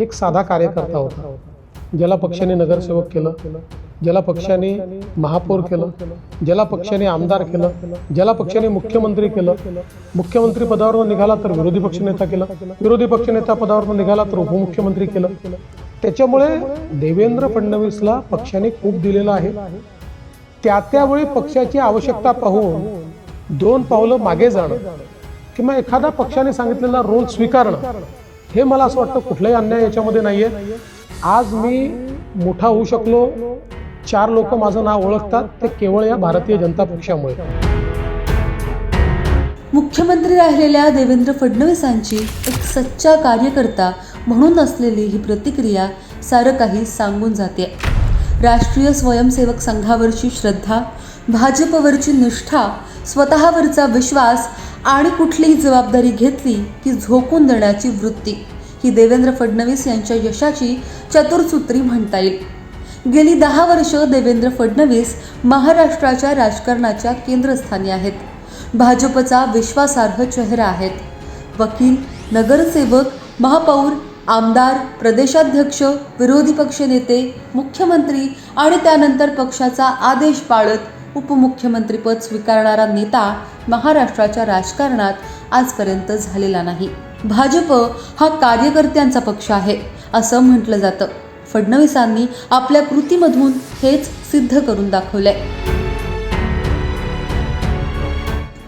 एक साधा कार्यकर्ता होता ज्याला पक्षाने नगरसेवक केलं ज्याला पक्षाने महापौर केलं ज्याला पक्षाने आमदार केलं ज्याला पक्षाने मुख्यमंत्री केलं. मुख्यमंत्री पदावरून निघाला तर विरोधी पक्षनेता केलं विरोधी पक्षनेता पदावरून निघाला तर उपमुख्यमंत्री केलं. त्याच्यामुळे देवेंद्र फडणवीसला पक्षाने खूप दिलेलं आहे. त्या त्यावेळी पक्षाची आवश्यकता पाहून दोन पावलं मागे जाणं किंवा एखादा पक्षाने सांगितलेला रोल स्वीकारणं हे मला असं वाटतं कुठलाही अन्याय याच्यामध्ये नाहीये. आज मी मोठा होऊ शकलो चार लोक माझं नाव ओळखतात ते केवळ या भारतीय जनता पक्षामुळे. मुख्यमंत्री राहिलेल्या देवेंद्र फडणवीसांची एक सच्चा कार्यकर्ता म्हणून असलेली ही प्रतिक्रिया सारं काही सांगून जाते. राष्ट्रीय स्वयंसेवक संघावरची श्रद्धा भाजपवरची निष्ठा स्वतःवरचा विश्वास आणि कुठलीही जबाबदारी घेतली की झोकून देण्याची वृत्ती. ही देवेंद्र फडणवीस यांच्या यशाची चतुर्सूत्री म्हणता येईल. गेली दहा वर्ष देवेंद्र फडणवीस महाराष्ट्राच्या राजकारणाच्या केंद्रस्थानी आहेत. भाजपचा विश्वासार्ह चेहरा आहेत. वकील नगरसेवक महापौर आमदार प्रदेशाध्यक्ष विरोधी पक्षनेते मुख्यमंत्री आणि त्यानंतर पक्षाचा आदेश पाळत उपमुख्यमंत्रीपद स्वीकारणारा नेता महाराष्ट्राच्या राजकारणात आजपर्यंत झालेला नाही. भाजप हा कार्यकर्त्यांचा पक्ष आहे असं म्हटलं जातं. फडणवीसांनी आपल्या कृतीमधून हेच सिद्ध करून दाखवलंय.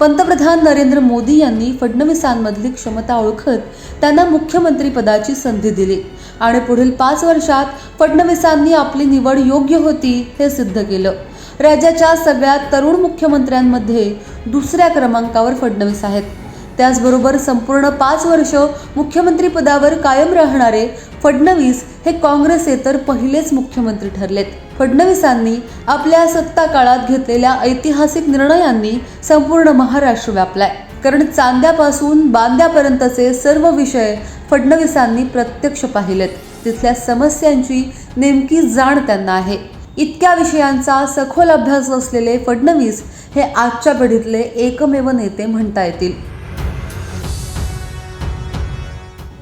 पंतप्रधान नरेंद्र मोदी यांनी फडणवीसांमधली क्षमता ओळखत त्यांना मुख्यमंत्रीपदाची संधी दिली आणि पुढील पाच वर्षात फडणवीसांनी आपली निवड योग्य होती हे सिद्ध केलं. राज्याच्या सगळ्या तरुण मुख्यमंत्र्यांमध्ये दुसऱ्या क्रमांकावर फडणवीस आहेत. त्याचबरोबर संपूर्ण पाच वर्ष मुख्यमंत्रीपदावर कायम राहणारे फडणवीस हे काँग्रेसेतर पहिलेच मुख्यमंत्री ठरलेत. फडणवीसांनी आपल्या सत्ता काळात घेतलेल्या ऐतिहासिक निर्णयांनी संपूर्ण महाराष्ट्र व्यापलाय. कारण चांद्यापासून बांद्यापर्यंतचे सर्व विषय फडणवीसांनी प्रत्यक्ष पाहिलेत. तिथल्या समस्यांची नेमकी जाण त्यांना आहे. इतक्या विषयांचा सखोल अभ्यास असलेले फडणवीस हे आजच्या पिढीतले एकमेव नेते म्हणता येतील.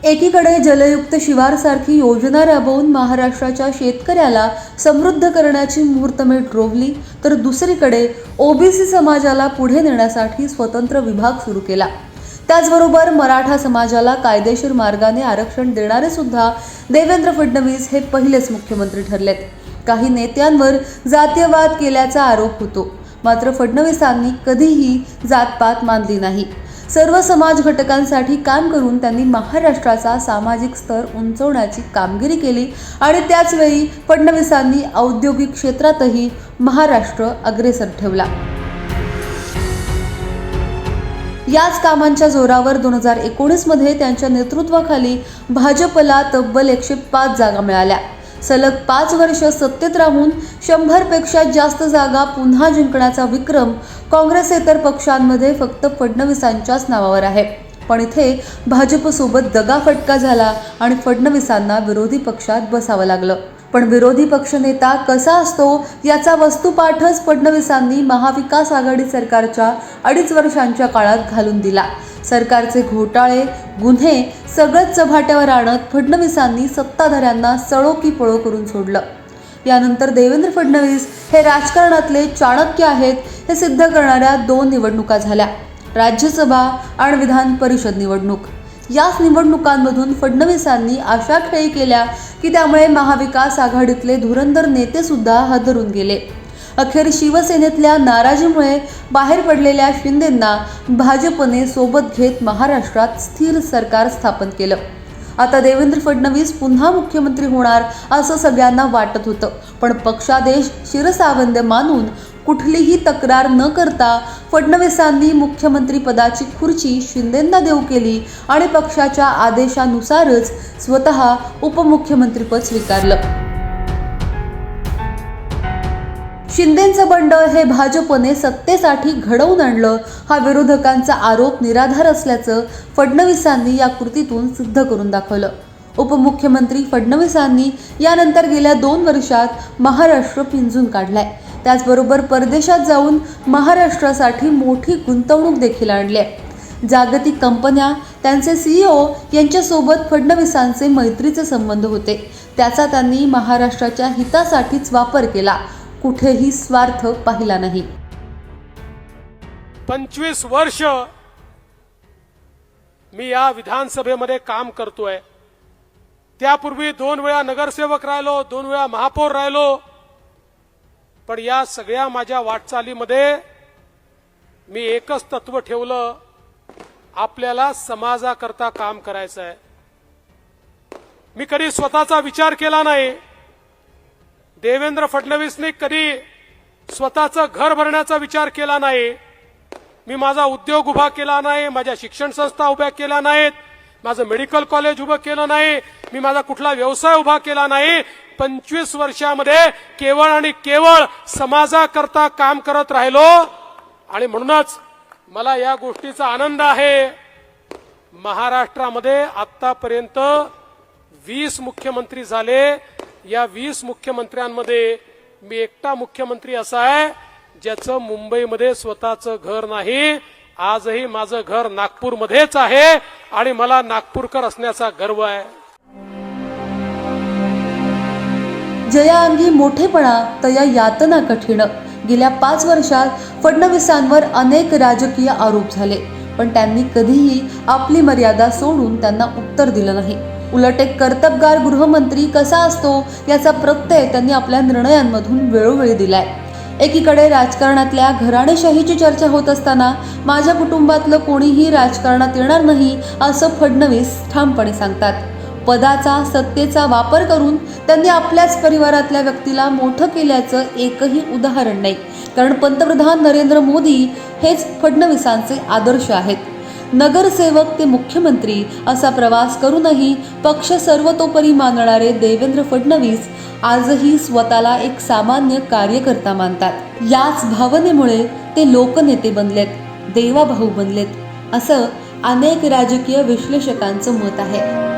एकीकडे जलयुक्त शिवारसारखी योजना राबवून महाराष्ट्राच्या शेतकऱ्याला समृद्ध करण्याची मुहूर्तमेढ रोवली तर दुसरीकडे ओबीसी समाजाला पुढे नेण्यासाठी स्वतंत्र विभाग सुरू केला. त्याचबरोबर मराठा समाजाला कायदेशीर मार्गाने आरक्षण देणारे सुद्धा देवेंद्र फडणवीस हे पहिलेच मुख्यमंत्री ठरलेत. काही नेत्यांवर जातीयवाद केल्याचा आरोप होतो. मात्र फडणवीसांनी कधीही जातपात मानली नाही. सर्व समाज घटकांसाठी काम करून त्यांनी महाराष्ट्राचा सामाजिक स्तर उंचवण्याची कामगिरी केली आणि त्याचवेळी फडणवीसांनी औद्योगिक क्षेत्रातही महाराष्ट्र अग्रेसर ठेवला. याच कामांच्या जोरावर दोन हजार एकोणीसमध्ये त्यांच्या नेतृत्वाखाली भाजपला तब्बल एकशे पाच जागा मिळाल्या. सलग पाच वर्ष सत्तेत राहून शंभरपेक्षा जास्त जागा पुन्हा जिंकण्याचा विक्रम काँग्रेसेतर पक्षांमध्ये फक्त फडणवीसांच्याच नावावर आहे. पण इथे भाजपसोबत दगाफटका झाला आणि फडणवीसांना विरोधी पक्षात बसावं लागलं. पण विरोधी पक्षनेता कसा असतो याचा वस्तुपाठच फडणवीसांनी महाविकास आघाडी सरकारच्या अडीच वर्षांच्या काळात घालून दिला. सरकारचे घोटाळे गुन्हे सगळंच चव्हाट्यावर आणत फडणवीसांनी सत्ताधाऱ्यांना सळो की पळो करून सोडलं. यानंतर देवेंद्र फडणवीस हे राजकारणातले चाणक्य आहेत हे सिद्ध करणाऱ्या दोन निवडणुका झाल्या. राज्यसभा आणि विधान परिषद निवडणूक. याच निवडणुकांमधून फडणवीसांनी अशा खेळी केल्या की त्यामुळे महाविकास आघाडीतले धुरंधर नेतेसुद्धा हादरून गेले. अखेर शिवसेनेतल्या नाराजीमुळे बाहेर पडलेल्या शिंदेंना भाजपने सोबत घेत महाराष्ट्रात स्थिर सरकार स्थापन केलं. आता देवेंद्र फडणवीस पुन्हा मुख्यमंत्री होणार असं सगळ्यांना वाटत होतं. पण पक्षादेश शिरसावंद मानून कुठलीही तक्रार न करता फडणवीसांनी मुख्यमंत्री पदाची खुर्ची शिंदेंना देऊ केली आणि पक्षाच्या आदेशानुसारच स्वतः उपमुख्यमंत्रीपद स्वीकारलं. शिंदेचं बंड हे भाजपने सत्तेसाठी घडवून आणलं. हा विरोधकांचा आरोप निराधार असल्याचं फडणवीसांनी या कृतीतून सिद्ध करून दाखवलं. उपमुख्यमंत्री फडणवीसांनी यानंतर गेल्या दोन वर्षात महाराष्ट्र पिंजून काढलाय. त्याचबरोबर परदेशात जाऊन महाराष्ट्रासाठी मोठी गुंतवणूक देखील आणली आहे. जागतिक कंपन्या त्यांचे सीईओ यांच्यासोबत फडणवीसांचे मैत्रीचे संबंध होते. त्याचा त्यांनी महाराष्ट्राच्या हितासाठीच वापर केला. कुठेही स्वार्थ पाहिला नाही. पंचवीस वर्ष मी या विधानसभेमध्ये काम करतोय. त्यापूर्वी दोन वेळा नगरसेवक राहिलो दोन वेळा महापौर राहिलो. पण या सगळ्या माझ्या वाटचालीमध्ये मी एकच तत्व ठेवलं आपल्याला समाजाकरता काम करायचं आहे. मी कधी स्वतःचा विचार केला नाही. देवेंद्र फडणवीसने कधी स्वतःचं घर भरण्याचा विचार केला नाही. मी माझा उद्योग उभा केला नाही माझ्या शिक्षण संस्था उभ्या केल्या नाहीत माझं मेडिकल कॉलेज उभं केलं नाही मी माझा कुठला व्यवसाय उभा केला नाही. पंचवीस वर्षामध्ये केवळ आणि केवळ समाजाकरता काम करत राहिलो. आणि म्हणूनच मला या गोष्टीचा आनंद आहे. महाराष्ट्रामध्ये आतापर्यंत वीस मुख्यमंत्री झाले. या वीस मुख्यमंत्र्यांमध्ये मी एकटा मुख्यमंत्री असा आहे ज्याचं मुंबईमध्ये स्वतःचं घर नाही. आजही माझं घर नागपूरमध्येच आहे आणि मला नागपूरकर असण्याचा गर्व आहे. जया अंगी मोठेपणा तया यातना कठीण. गेल्या पाच वर्षात फडणवीसांवर अनेक राजकीय आरोप झाले पण त्यांनी कधीही आपली मर्यादा सोडून त्यांना उत्तर दिलं नाही. उलट एक कर्तबगार गृहमंत्री कसा असतो याचा प्रत्यय त्यांनी आपल्या निर्णयांमधून वेळोवेळी दिलाय. एकीकडे राजकारणातल्या घराणेशाहीची चर्चा होत असताना माझ्या कुटुंबातलं कोणीही राजकारणात येणार नाही असं फडणवीस ठामपणे सांगतात. पदाचा सत्तेचा वापर करून त्यांनी आपल्याच परिवारातल्या व्यक्तीला मोठं केल्याचं एकही उदाहरण नाही. कारण पंतप्रधान नरेंद्र मोदी हेच फडणवीसांचे आदर्श आहेत. नगरसेवक ते मुख्यमंत्री असा प्रवास करूनही पक्ष सर्वतोपरी मानणारे देवेंद्र फडणवीस आजही स्वतःला एक सामान्य कार्यकर्ता मानतात. याच भावनेमुळे ते लोकनेते बनलेत देवाभाऊ बनलेत असं अनेक राजकीय विश्लेषकांचं मत आहे.